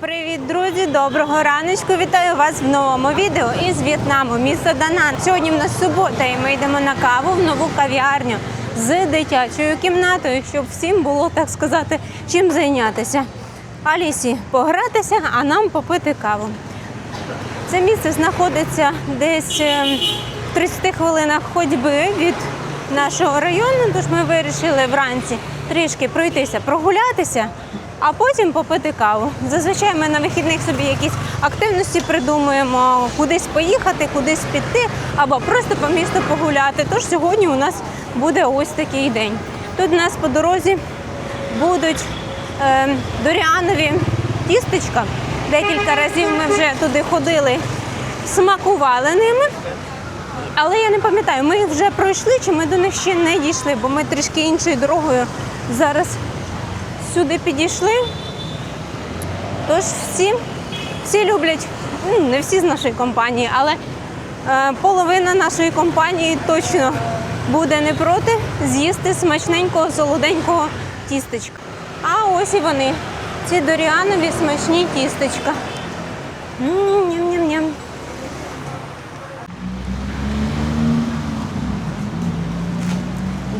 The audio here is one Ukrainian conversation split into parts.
Привіт, друзі! Доброго раночку! Вітаю вас в новому відео із В'єтнаму, місто Данан. Сьогодні в нас субота, і ми йдемо на каву в нову кав'ярню з дитячою кімнатою, щоб всім було так сказати, чим зайнятися. Алісі погратися, а нам попити каву. Це місце знаходиться десь е, в 30 хвилинах ходьби від нашого району, тож ми вирішили вранці трішки пройтися, прогулятися, а потім попити каву. Зазвичай ми на вихідних собі якісь активності придумуємо, кудись поїхати, кудись піти, або просто по місту погуляти. Тож сьогодні у нас буде ось такий день. Тут у нас по дорозі будуть е, доріанові тістечка. Декілька разів ми вже туди ходили, смакували ними. Але я не пам'ятаю, ми вже пройшли чи ми до них ще не дійшли, бо ми трішки іншою дорогою зараз сюди підійшли. Тож всі, всі люблять, не всі з нашої компанії, але е, половина нашої компанії точно буде не проти з'їсти смачненького солоденького тістечка. А ось і вони. Ці доріанові смачні тістечка. Ням-ням-ням.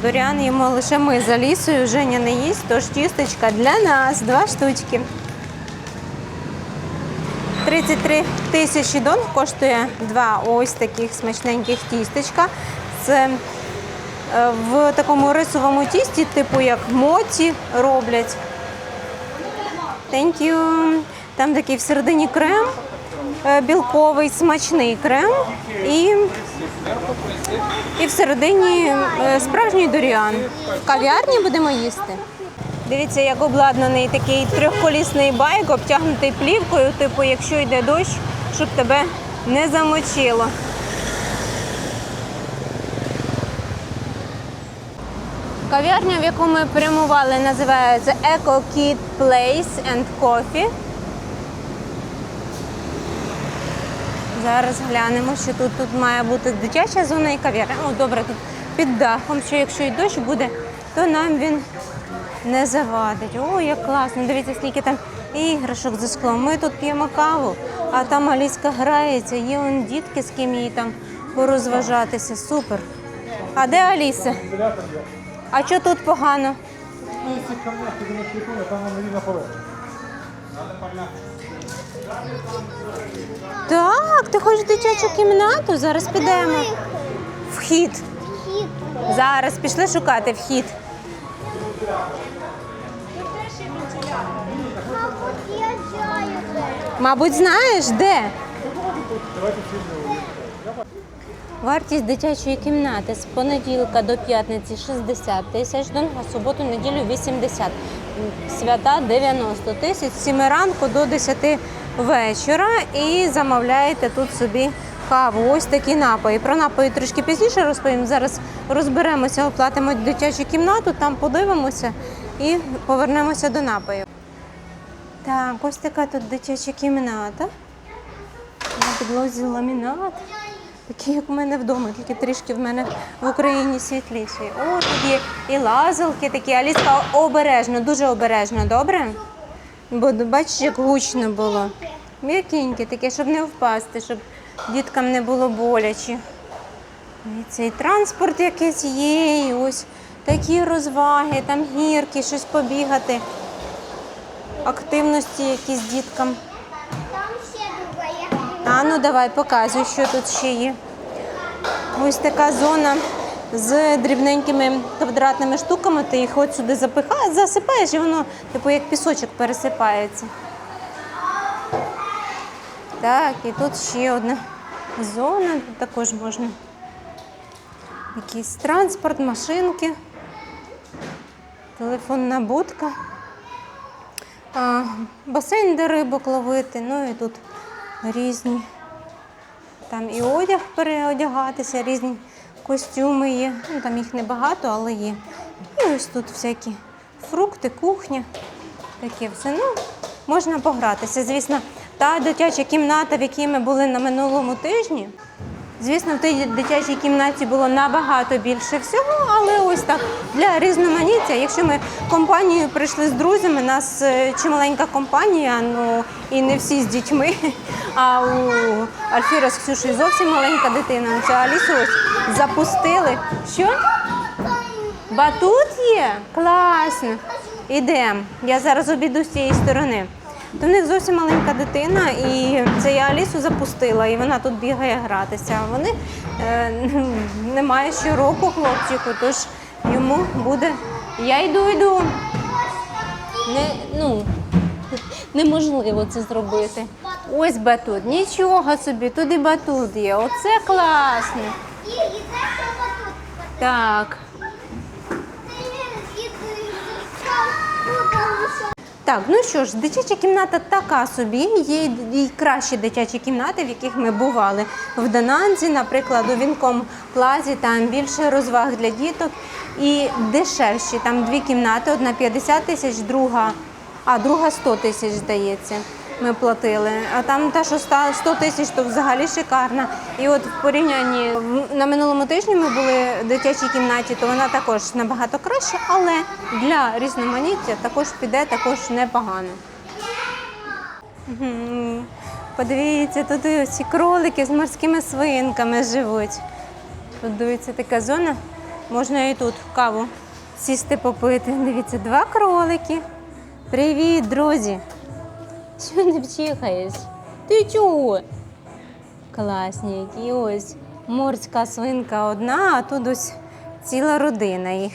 Доріан їмо лише ми за лісою, Женя не їсть, тож тістечка для нас, два штучки. 33 тисячі дон коштує два ось таких смачненьких тістечка. Це е, в такому рисовому тісті, типу як моці роблять. Thank you. Там такий всередині крем, е, білковий, смачний крем. І і всередині е, справжній доріан. В кав'ярні будемо їсти. Дивіться, як обладнаний такий трьохколісний байк, обтягнутий плівкою, типу, якщо йде дощ, щоб тебе не замочило. Кав'ярня, в яку ми прямували, називається Eco Kid Place and Coffee. Зараз глянемо, що тут, тут має бути дитяча зона і кав'ярня. О, добре, тут під дахом, що якщо й дощ буде, то нам він не завадить. О, як класно! Дивіться, скільки там іграшок за склом. Ми тут п'ємо каву, а там Аліска грається, є он дітки, з ким їй там порозважатися. Супер. А де Аліса? А що тут погано? Ну, мне ты на телефоне, Так, ти хочеш дитячу кімнату? Зараз підемо. Вхід. Зараз пішли шукати вхід. Мабуть, я знаю. Мабуть, знаєш де? Вартість дитячої кімнати з понеділка до п'ятниці 60 тисяч дон, а суботу, неділю 80. Свята 90 тисяч, з 7 ранку до 10 вечора. І замовляєте тут собі каву. Ось такі напої. Про напої трішки пізніше розповім. Зараз розберемося, оплатимо дитячу кімнату, там подивимося і повернемося до напоїв. Так, ось така тут дитяча кімната. На підлозі ламінат. Такий, як в мене вдома, тільки трішки в мене в Україні світліший. О, тут є і лазалки такі. Аліска обережно, дуже обережно, добре? Бо бачиш, як гучно було. М'якеньке таке, щоб не впасти, щоб діткам не було боляче. І цей транспорт якийсь є, і ось такі розваги, там гірки, щось побігати. Активності якісь діткам. Там ще буває. А ну давай показуй, що тут ще є. Ось така зона з дрібненькими квадратними штуками. Ти їх от сюди запихаєш, засипаєш і воно, типу, як пісочок пересипається. Так, і тут ще одна зона, тут також можна. Якийсь транспорт, машинки, телефонна будка. А, басейн, де рибок ловити, ну і тут різні. Там і одяг переодягатися, різні костюми є. Ну, там їх небагато, але є. І ось тут всякі фрукти, кухня. Таке все. Ну, можна погратися. Звісно, та дитяча кімната, в якій ми були на минулому тижні, Звісно, в тій дитячій кімнаті було набагато більше всього, але ось так для різноманіття. Якщо ми компанією прийшли з друзями, нас е, чималенька компанія, ну і не всі з дітьми. А у Альфіра з Ксюшею зовсім маленька дитина. Це Алісу ось запустили. Що? Батут є? Класно. Ідемо. Я зараз обійду з цієї сторони. То в них зовсім маленька дитина, і це я Алісу запустила, і вона тут бігає гратися. А вони е, немає щороку хлопчику, тож йому буде. Я йду, йду. Не, ну, неможливо це зробити. Ось батут. Нічого собі, тут і батут є. Оце класно. Так. Це і, і, і, і, Так, ну що ж, дитяча кімната така собі. Є й- кращі дитячі кімнати, в яких ми бували в Дананзі, наприклад, у Вінком Плазі, там більше розваг для діток і дешевші. Там дві кімнати, одна 50 тисяч, друга, а друга 100 тисяч, здається. Ми платили. А там та, що 100 тисяч, то взагалі шикарна. І от в порівнянні на минулому тижні ми були в дитячій кімнаті, то вона також набагато краща, але для різноманіття також піде також непогано. Подивіться, тут ці кролики з морськими свинками живуть. Тут дивіться така зона. Можна і тут каву сісти попити. Дивіться, два кролики. Привіт, друзі! Що не вчихаєш? Ти чого? Класні які ось. Морська свинка одна, а тут ось ціла родина їх.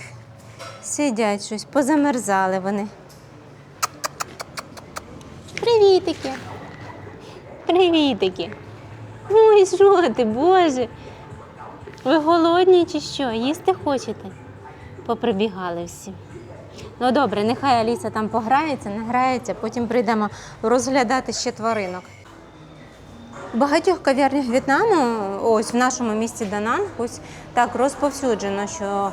Сидять щось, позамерзали вони. Привітики. Привітики. Ой, що ти, Боже? Ви голодні чи що? Їсти хочете? Поприбігали всі. Ну добре, нехай Аліса там пограється, награється, потім прийдемо розглядати ще тваринок. У багатьох кав'ярнях В'єтнаму, ось в нашому місті Данан, ось так розповсюджено, що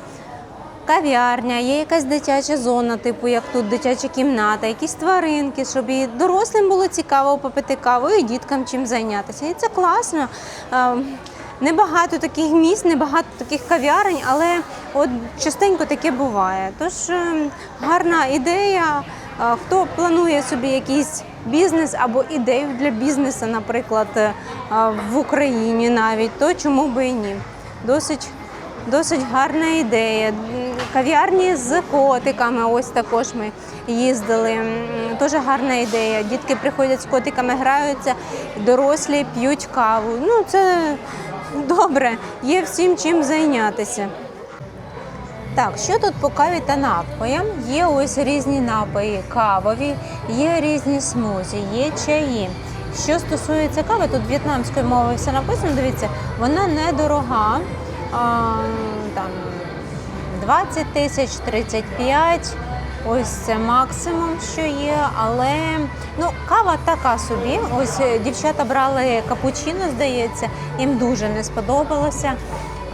кав'ярня, є якась дитяча зона, типу як тут дитяча кімната, якісь тваринки, щоб і дорослим було цікаво попити каву, і діткам чим зайнятися. І це класно. Небагато таких місць, небагато таких кав'ярень, але от частенько таке буває. Тож е, гарна ідея. Е, Хто планує собі якийсь бізнес або ідею для бізнесу, наприклад, е, в Україні навіть, то чому би і ні? Досить Досить гарна ідея. Кав'ярні з котиками, ось також ми їздили. Теж гарна ідея. Дітки приходять з котиками, граються, дорослі п'ють каву. Ну, це добре, є всім чим зайнятися. Так, що тут по каві та напоям? Є ось різні напої кавові, є різні смузі, є чаї. Що стосується кави, тут в'єтнамською мовою все написано. Дивіться, вона недорога. А, там 20 тисяч, 35. Ось це максимум, що є. Але ну, кава така собі. Ось е, дівчата брали капучино, здається, їм дуже не сподобалося.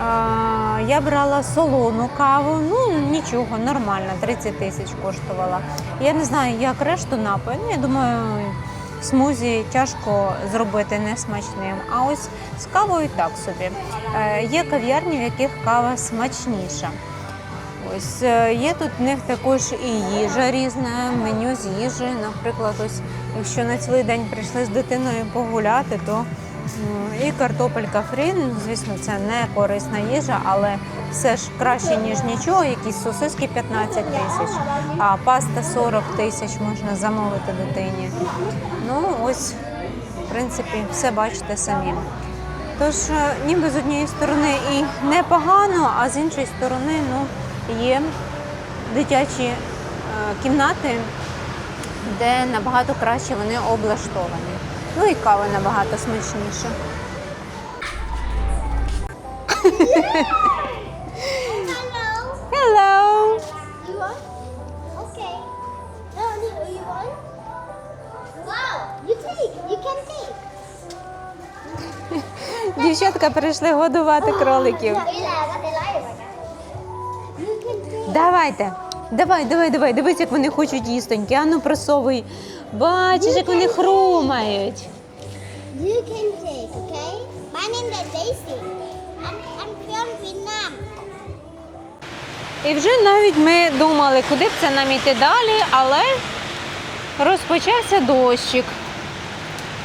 А, Я брала солону каву, ну нічого, нормально, 30 тисяч коштувала. Я не знаю, як решту напою. Ну, я думаю, смузі тяжко зробити несмачним. А ось з кавою так собі. Е, Є кав'ярні, в яких кава смачніша. Ось е, є тут в них також і їжа різна, меню з їжі. Наприклад, ось якщо на цілий день прийшли з дитиною погуляти, то і картопелька фрі, ну, звісно, це не корисна їжа, але все ж краще, ніж нічого. Якісь сосиски 15 тисяч, а паста 40 тисяч можна замовити дитині. Ну, ось, в принципі, все бачите самі. Тож, е, ніби з однієї сторони і непогано, а з іншої сторони, ну, є дитячі е, кімнати, де набагато краще вони облаштовані. Ну і кава набагато смачніша. Hello. Hello! You want? Okay. No, no, you want? Wow, you take. You can take. Дівчатка прийшли годувати кроликів. Давайте. Давай, давай, давай. Дивись, як вони хочуть їстоньки. Ану, просовуй. Бачиш, як вони хрумають. You can take, okay? My name is Daisy. I'm, I'm from Vietnam. І вже навіть ми думали, куди б це нам іти далі, але розпочався дощик.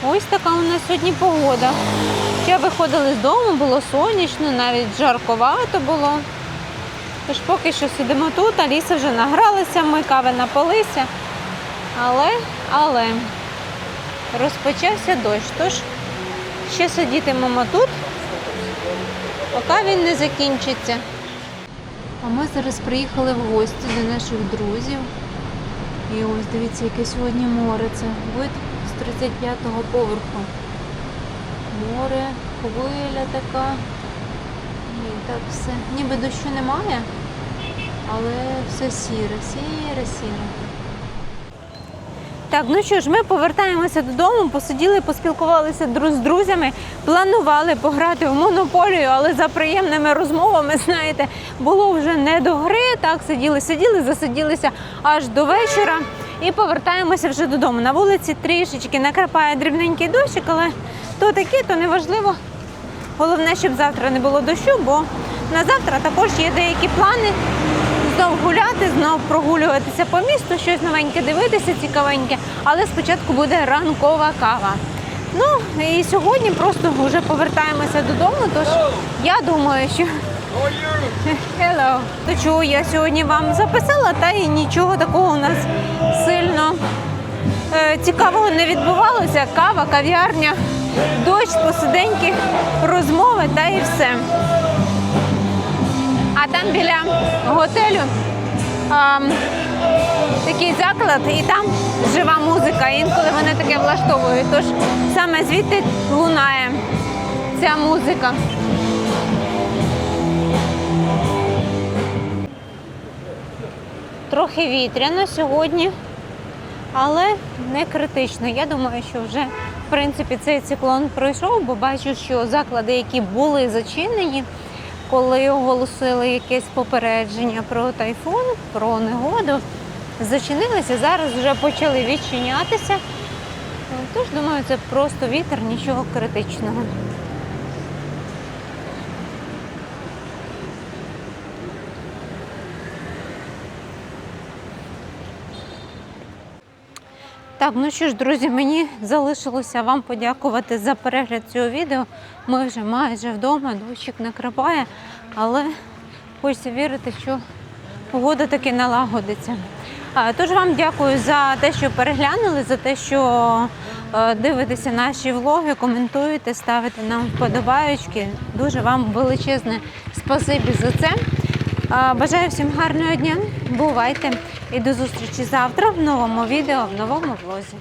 Ось така у нас сьогодні погода. Ще виходили з дому, було сонячно, навіть жарковато було. Тож поки що сидимо тут, Аліса вже награлася, ми кави напилися. Але, але розпочався дощ. Тож ще сидітимемо тут, поки він не закінчиться. А ми зараз приїхали в гості до наших друзів. І ось дивіться, яке сьогодні море. Це вид з 35-го поверху. Море, хвиля така. І так все. Ніби дощу немає, але все сіре, сіре, сіре. Так, ну що ж, ми повертаємося додому, посиділи, поспілкувалися з друзями, планували пограти в монополію, але за приємними розмовами, знаєте, було вже не до гри. Так, сиділи, сиділи, засиділися аж до вечора і повертаємося вже додому. На вулиці трішечки накрапає дрібненький дощик, але то таке, то неважливо. Головне, щоб завтра не було дощу, бо на завтра також є деякі плани знов гуляти, знов прогулюватися по місту, щось новеньке дивитися, цікавеньке. Але спочатку буде ранкова кава. Ну і сьогодні просто вже повертаємося додому. Тож я думаю, що Hello. То чого я сьогодні вам записала, та і нічого такого у нас сильно е, цікавого не відбувалося. Кава, кав'ярня, дощ, посиденьки, розмови та і все. А там біля готелю ам, такий заклад, і там жива музика. Інколи вони таке влаштовують. Тож саме звідти лунає ця музика. Трохи вітряно сьогодні, але не критично. Я думаю, що вже в принципі цей циклон пройшов, бо бачу, що заклади, які були зачинені, коли оголосили якесь попередження про тайфун, про негоду, зачинилися. Зараз вже почали відчинятися. Тож, думаю, це просто вітер, нічого критичного. Так, ну що ж, друзі, мені залишилося вам подякувати за перегляд цього відео. Ми вже майже вдома, дощик накрапає, але хочеться вірити, що погода таки налагодиться. Тож вам дякую за те, що переглянули, за те, що е, дивитеся наші влоги, коментуєте, ставите нам вподобаючки. Дуже вам величезне спасибі за це. Бажаю всім гарного дня. Бувайте і до зустрічі завтра в новому відео, в новому влозі.